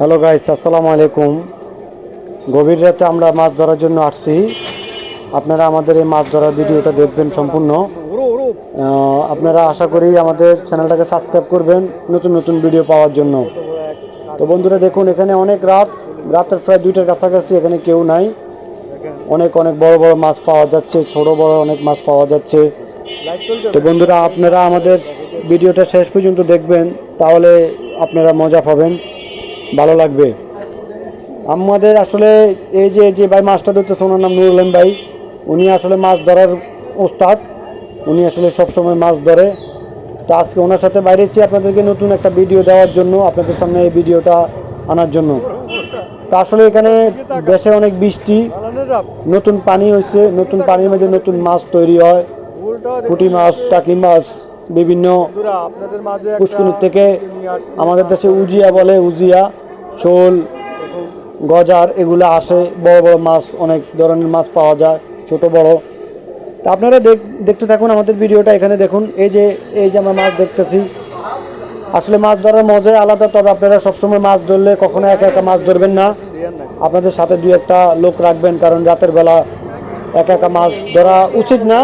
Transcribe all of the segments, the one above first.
Hello guys, আসসালামু আলাইকুম। গভীর রাতে আমরা মাছ ধরার জন্য আসছি। আপনারা আমাদের এই মাছ ধরার ভিডিওটা দেখবেন সম্পূর্ণ। আপনারা আশা করি আমাদের চ্যানেলটাকে সাবস্ক্রাইব করবেন নতুন নতুন ভিডিও পাওয়ার জন্য। তো বন্ধুরা, দেখুন, এখানে অনেক রাত, রাতের প্রায় দুইটার কাছাকাছি এখানে কেউ নাই। অনেক অনেক বড় বড় মাছ পাওয়া যাচ্ছে, ছোট বড় অনেক মাছ পাওয়া যাচ্ছে। তো বন্ধুরা, আপনারা আমাদের ভিডিওটা শেষ পর্যন্ত দেখবেন, তাহলে আপনারা মজা পাবেন। ভালো লাগবে। আমাদের আসলে এই যে যে ভাই মাছটা ধরতেছে ওনার নাম নুরুল ভাই। উনি আসলে মাছ ধরার ওস্তাদ। উনি আসলে সবসময় মাছ ধরে। তো আজকে ওনার সাথে বাইরেছি আপনাদেরকে নতুন একটা ভিডিও দেওয়ার জন্য আপনাদের সামনে এই ভিডিওটা আনার জন্য। তো আসলে এখানে দেশে অনেক বৃষ্টি নতুন পানি হয়েছে নতুন পানির মধ্যে নতুন মাছ তৈরি হয়। পুঁটি মাছ টাকি মাছ বিভিন্ন পুষ্কুনির থেকে আমাদের দেশে উজিয়া বলে, উজিয়া, শোল, গজার এগুলো আসে। বড় বড় মাছ, অনেক ধরনের মাছ পাওয়া যায়, ছোট বড়। তা আপনারা দেখ দেখতে থাকুন আমাদের ভিডিওটা এখানে দেখুন। এই যে এই যে আমরা মাছ দেখতেছি। আসলে মাছ ধরার মজাই আলাদা, তবে আপনারা সবসময় মাছ ধরলে কখনো একা একা মাছ ধরবেন না। আপনাদের সাথে দুই একটা লোক রাখবেন, কারণ রাতের বেলা একা একা মাছ ধরা উচিত না।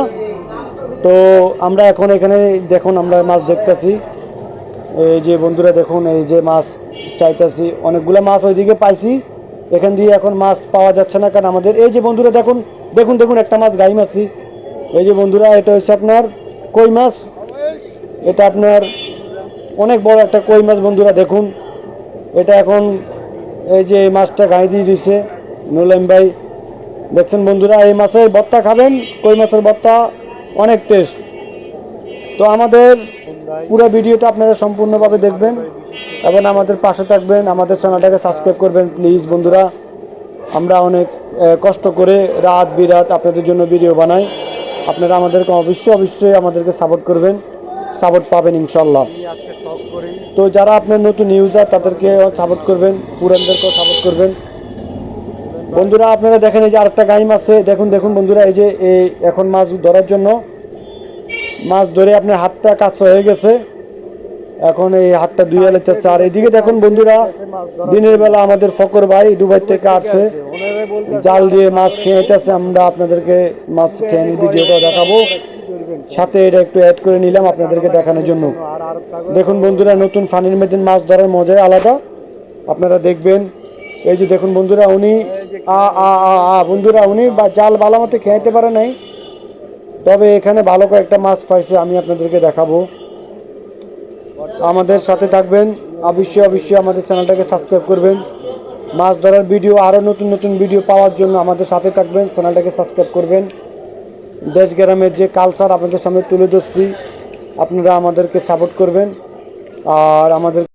তো আমরা এখন এখানে দেখুন, আমরা মাছ দেখতেছি। এই যে বন্ধুরা দেখুন, এই যে মাছ চাইতেছি। অনেকগুলো মাছ ওইদিকে পাইছি। এখান দিয়ে এখন মাছ পাওয়া যাচ্ছে না, কারণ আমাদের এই যে বন্ধুরা দেখুন দেখুন দেখুন, একটা মাছ গাই মাছি এই যে বন্ধুরা, এটা হচ্ছে আপনার কই মাছ। এটা আপনার অনেক বড় একটা কই মাছ বন্ধুরা দেখুন। এটা এখন এই যে এই মাছটা গাই দিয়ে দিছে। নুলাইম ভাই, দেখছেন বন্ধুরা, এই মাছের ভর্তা খাবেন? কই মাছের ভর্তা? অনেক টেস্ট তো আমাদের পুরো ভিডিওটা আপনারা সম্পূর্ণভাবে দেখবেন এবং আমাদের পাশে থাকবেন, আমাদের চ্যানেলটাকে সাবস্ক্রাইব করবেন প্লিজ বন্ধুরা। আমরা অনেক কষ্ট করে রাত বিরাত আপনাদের জন্য ভিডিও বানাই। আপনারা আমাদেরকে অবশ্যই অবশ্যই আমাদেরকে সাপোর্ট করবেন। সাপোর্ট পাবেন ইনশাল্লাহ তো যারা আপনার নতুন ইউজার তাদেরকে সাপোর্ট করবেন, পুরানদেরকেও সাপোর্ট করবেন। বন্ধুরা, আপনারা দেখেন এই যে আরেকটা গাইম আছে। দেখুন দেখুন বন্ধুরা, এই যে এখন মাছ ধরার জন্য মাছ ধরে আপনার হাতটা কাজ হয়ে গেছে। এখন এই হাতটা ধুয়ে লেতেছে আর এদিকে দেখুন বন্ধুরা, দিনের বেলা আমাদের ফকর ভাই দুবাই থেকে আসছে। জাল দিয়ে মাছ খেয়েতেছে আমরা আপনাদেরকে মাছ খেয়ে ভিডিওটা দেখাবো। সাথে এটা একটু অ্যাড করে নিলাম আপনাদেরকে দেখানোর জন্য। দেখুন বন্ধুরা, নতুন ফানির মধ্যে মাছ ধরার মজাই আলাদা। আপনারা দেখবেন। এই যে দেখুন বন্ধুরা, উনি আ আ আ বন্ধুরা, উনি জাল ভালো মতো খেতে পারে নাই। তবে এখানে ভালো কয়েকটা মাছ পাইছে, আমি আপনাদেরকে দেখাবো। আমাদের সাথে থাকবেন, অবশ্যই অবশ্যই আমাদের চ্যানেলটাকে সাবস্ক্রাইব করবেন। মাছ ধরার ভিডিও, আরও নতুন নতুন ভিডিও পাওয়ার জন্য আমাদের সাথে থাকবেন, চ্যানেলটাকে সাবস্ক্রাইব করবেন। দেশ গ্রামের যে কালচার আপনাদের সামনে তুলে ধরছি, আপনারা আমাদেরকে সাপোর্ট করবেন। আর আমাদের